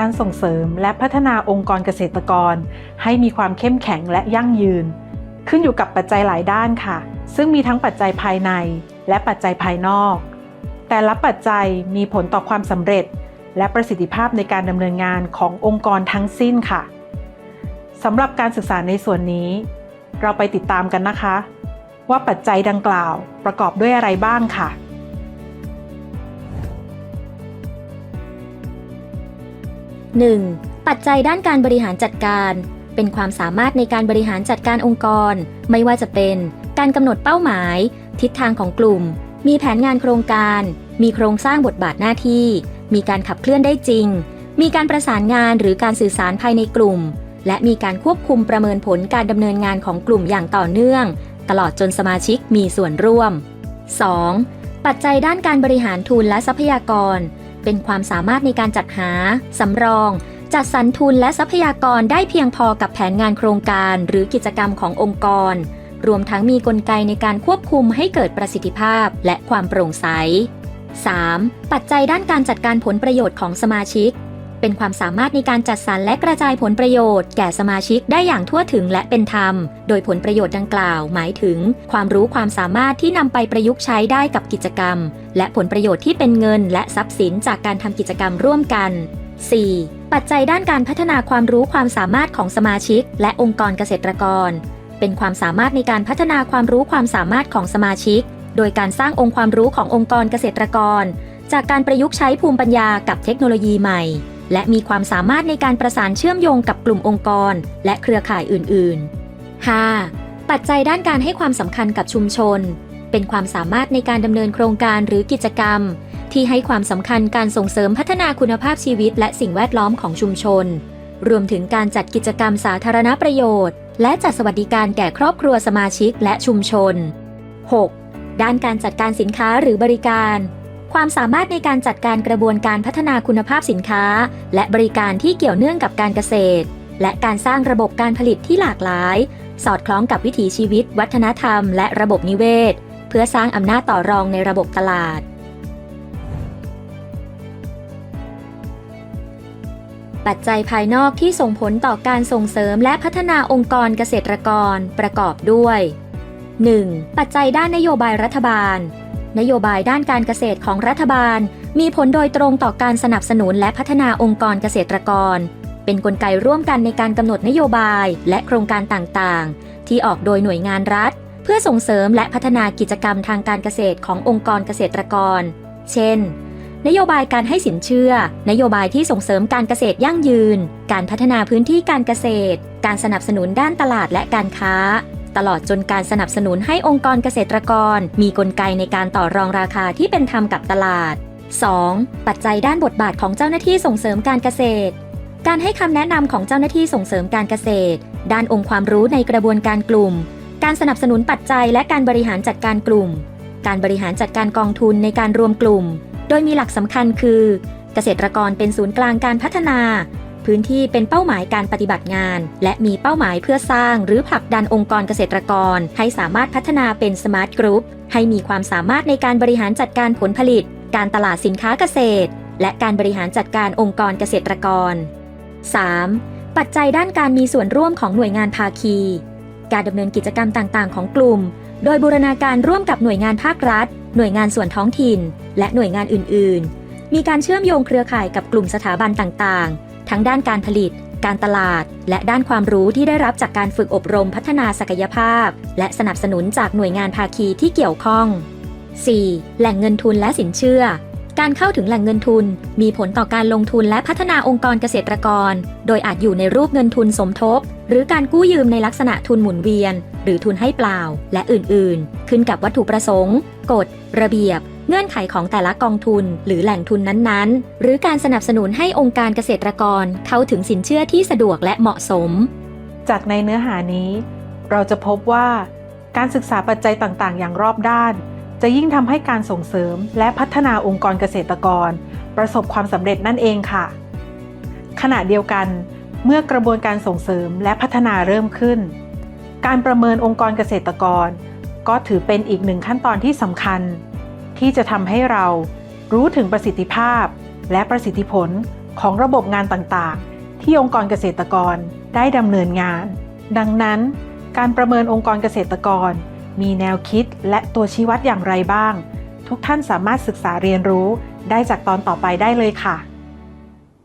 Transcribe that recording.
การส่งเสริมและพัฒนาองค์กรเกษตรกร ให้มีความเข้มแข็งและยั่งยืน ขึ้นอยู่กับปัจจัยหลายด้านค่ะ ซึ่งมีทั้งปัจจัยภายในและปัจจัยภายนอก แต่ละปัจจัยมีผลต่อความสำเร็จ และประสิทธิภาพในการดำเนินงานขององค์กรทั้งสิ้นค่ะสำหรับการศึกษาในส่วนนี้ เราไปติดตามกันนะคะ ว่าปัจจัยดังกล่าวประกอบด้วยอะไรบ้างค่ะ 1. ปัจจัยด้านการบริหารจัดการ เป็นความสามารถในการบริหารจัดการองค์กร ไม่ว่าจะเป็นการกำหนดเป้าหมาย ทิศทางของกลุ่ม มีแผนงานโครงการ มีโครงสร้างบทบาทหน้าที่ มีการขับเคลื่อนได้จริง มีการประสานงานหรือการสื่อสารภายในกลุ่ม และมีการควบคุมประเมินผลการดำเนินงานของกลุ่มอย่างต่อเนื่อง ตลอดจนสมาชิกมีส่วนร่วม 2. ปัจจัยด้านการบริหารทุนและทรัพยากร เป็นความสามารถในการจัดหา สำรอง จัดสรรทุนและทรัพยากรได้เพียงพอกับแผนงานโครงการ หรือกิจกรรมขององค์กร รวมทั้งมีกลไกในการควบคุมให้เกิดประสิทธิภาพและความโปร่งใส 3. ปัจจัยด้านการจัดการผลประโยชน์ของสมาชิก เป็นความสามารถในการจัดสรรและกระจายผลประโยชน์แก่สมาชิกได้อย่างทั่วถึงและเป็นธรรม โดยผลประโยชน์ดังกล่าว หมายถึง ความรู้ความสามารถที่นำไปประยุกต์ใช้ได้กับกิจกรรม และผลประโยชน์ที่เป็นเงิน และทรัพย์สินจากการทำกิจกรรมร่วมกัน 4. ปัจจัยด้านการพัฒนาความรู้ความสามารถของสมาชิก และองค์กรเกษตรกร เป็นความสามารถในการพัฒนาความรู้ความสามารถของสมาชิก โดยการสร้างองค์ความรู้ขององค์กรเกษตรกร จากการประยุกต์ใช้ภูมิปัญญากับเทคโนโลยีใหม่ และมีความสามารถในการประสานเชื่อมโยงกับกลุ่มองค์กร และเครือข่ายอื่นๆ 5. ปัจจัยด้านการให้ความสำคัญกับชุมชน เป็นความสามารถในการดำเนินโครงการหรือกิจกรรม ที่ให้ความสำคัญการส่งเสริมพัฒนาคุณภาพชีวิต และสิ่งแวดล้อมของชุมชน รวมถึงการจัดกิจกรรมสาธารณประโยชน์ และจัดสวัสดิการแก่ครอบครัวสมาชิกและชุมชน 6. ด้านการจัดการสินค้าหรือบริการ ความสามารถในการจัดการกระบวนการพัฒนาคุณภาพสินค้า และบริการที่เกี่ยวเนื่องกับการเกษตร และการสร้างระบบการผลิตที่หลากหลาย สอดคล้องกับวิถีชีวิต วัฒนธรรม และระบบนิเวศ เพื่อสร้างอำนาจต่อรองในระบบตลาด ปัจจัยภายนอกที่ส่งผลต่อการส่งเสริมและพัฒนาองค์กรเกษตรกรประกอบด้วย 1. ปัจจัยด้านนโยบายรัฐบาล นโยบายด้านการเกษตรของรัฐบาล มีผลโดยตรงต่อการสนับสนุนและพัฒนาองค์กรเกษตรกร เป็นนกลไกร่วมกันในการกำหนดนโยบายและโครงการต่างๆ ที่ออกโดยหน่วยงานรัฐ เพื่อส่งเสริมและพัฒนากิจกรรมทางการเกษตรขององค์กรเกษตรกร เช่น นโยบายการให้สินเชื่อ นโยบายที่ส่งเสริมการเกษตรยั่งยืน การพัฒนาพื้นที่การเกษตร การสนับสนุนด้านตลาดและการค้า ตลอดจนการสนับสนุนให้องค์กรเกษตรกร มีกลไกในการต่อรองราคาที่เป็นธรรมกับตลาด 2. ปัจจัยด้านบทบาทของเจ้าหน้าที่ส่งเสริมการเกษตร การให้คำแนะนำของเจ้าหน้าที่ส่งเสริมการเกษตร ด้านองค์ความรู้ในกระบวนการกลุ่ม การสนับสนุนปัจจัยและการบริหารจัดการกลุ่ม การบริหารจัดการกองทุนในการรวมกลุ่ม โดยมีหลักสำคัญคือ เกษตรกรเป็นศูนย์กลางการพัฒนา พื้นที่เป็นเป้าหมายการปฏิบัติงาน และมีเป้าหมายเพื่อสร้างหรือผลักดันองค์กรเกษตรกร ให้สามารถพัฒนาเป็นสมาร์ทกรุ๊ปให้มีความสามารถในการบริหารจัดการผลผลิต การตลาดสินค้าเกษตร และการบริหารจัดการองค์กรเกษตรกร 3. ปัจจัยด้านการมีส่วนร่วมของหน่วยงานภาคี การดำเนินกิจกรรมต่างๆ ของกลุ่ม โดยบูรณาการร่วมกับหน่วยงานภาครัฐ หน่วยงานส่วนท้องถิ่น และหน่วยงานอื่น ๆ มีการเชื่อมโยงเครือข่ายกับกลุ่มสถาบันต่างๆ ทั้งด้านการผลิต การตลาด และด้านความรู้ที่ได้รับจากการฝึกอบรมพัฒนาศักยภาพ และสนับสนุนจากหน่วยงานภาคีที่เกี่ยวข้อง 4. แหล่งเงินทุนและสินเชื่อ การเข้าถึงแหล่งเงินทุน มีผลต่อการลงทุนและพัฒนาองค์กรเกษตรกร โดยอาจอยู่ในรูปเงินทุนสมทบ หรือการกู้ยืมในลักษณะทุนหมุนเวียน หรือทุนให้เปล่า และอื่นๆ ขึ้นกับวัตถุประสงค์ กฎ ระเบียบ เงื่อนไขของแต่ละกองทุน หรือแหล่งทุนนั้นๆ หรือการสนับสนุนให้องค์การเกษตรกรเข้าถึงสินเชื่อที่สะดวกและเหมาะสม จากในเนื้อหานี้ เราจะพบว่า การศึกษาปัจจัยต่างๆ อย่างรอบด้าน จะยิ่งทำให้การส่งเสริมและพัฒนาองค์กรเกษตรกร ประสบความสำเร็จนั่นเองค่ะ ขณะเดียวกัน เมื่อกระบวนการส่งเสริมและพัฒนาเริ่มขึ้น การประเมินองค์กรเกษตรกร ก็ถือเป็นอีกหนึ่งขั้นตอนที่สำคัญ ที่จะทำให้เรารู้ถึงประสิทธิภาพ และประสิทธิผลของระบบงานต่างๆ ที่องค์กรเกษตรกรได้ดำเนินงาน ดังนั้น การประเมินองค์กรเกษตรกร มีแนวคิดและตัวชี้วัดอย่างไรบ้าง ทุกท่านสามารถศึกษาเรียนรู้ได้จากตอนต่อไปได้เลยค่ะ